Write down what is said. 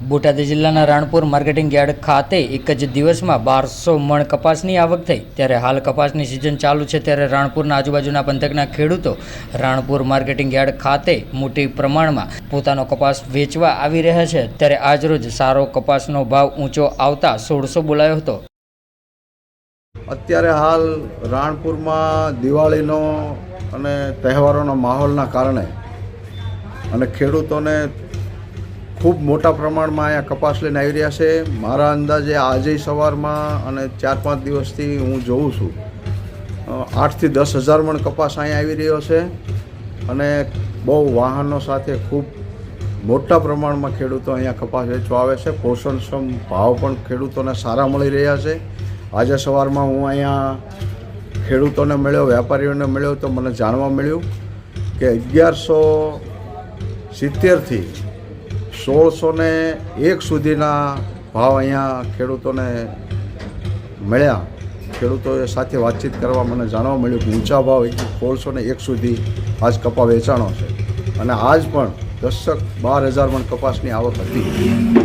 બોટાદ જિલ્લાના Ranpur marketing yard ખાતે એક જ દિવસમાં બારસો મણ કપાસની આવક થઈ. ત્યારે હાલ કપાસની સિઝન ચાલુ છે ત્યારે રાણપુરના આજુબાજુના પંથકના ખેડૂતો રાણપુર માર્કેટિંગ યાર્ડ ખાતે મોટી પ્રમાણમાં પોતાનો કપાસ વેચવા આવી રહ્યા છે. ત્યારે આજરોજ સારો કપાસનો ભાવ ઊંચો આવતા સોળસો બોલાયો હતો. અત્યારે હાલ રાણપુરમાં દિવાળીનો અને તહેવારોના માહોલના કારણે અને ખેડૂતોને ખૂબ મોટા પ્રમાણમાં અહીંયા કપાસ લઈને આવી રહ્યા છે. મારા અંદાજે આજે સવારમાં અને ચાર પાંચ દિવસથી હું જોઉં છું. આઠથી દસ હજાર મણ કપાસ અહીંયા આવી રહ્યો છે. અને બહુ વાહનો સાથે ખૂબ મોટા પ્રમાણમાં ખેડૂતો અહીંયા કપાસ વેચવા આવે છે. પોષણક્ષમ ભાવ પણ ખેડૂતોને સારા મળી રહ્યા છે. આજે સવારમાં હું અહીંયા ખેડૂતોને મળ્યો વેપારીઓને મળ્યો તો મને જાણવા મળ્યું કે અગિયારસો સિત્તેરથી સોળસો ને એક સુધીના ભાવ અહીંયા ખેડૂતોને મળ્યા. ખેડૂતોએ સાથે વાતચીત કરવા મને જાણવા મળ્યું કે ઊંચા ભાવ સોળસો ને એક સુધી આજ કપા વેચાણો છે. અને આજ પણ દસક બાર હજાર મણ કપાસની આવક હતી.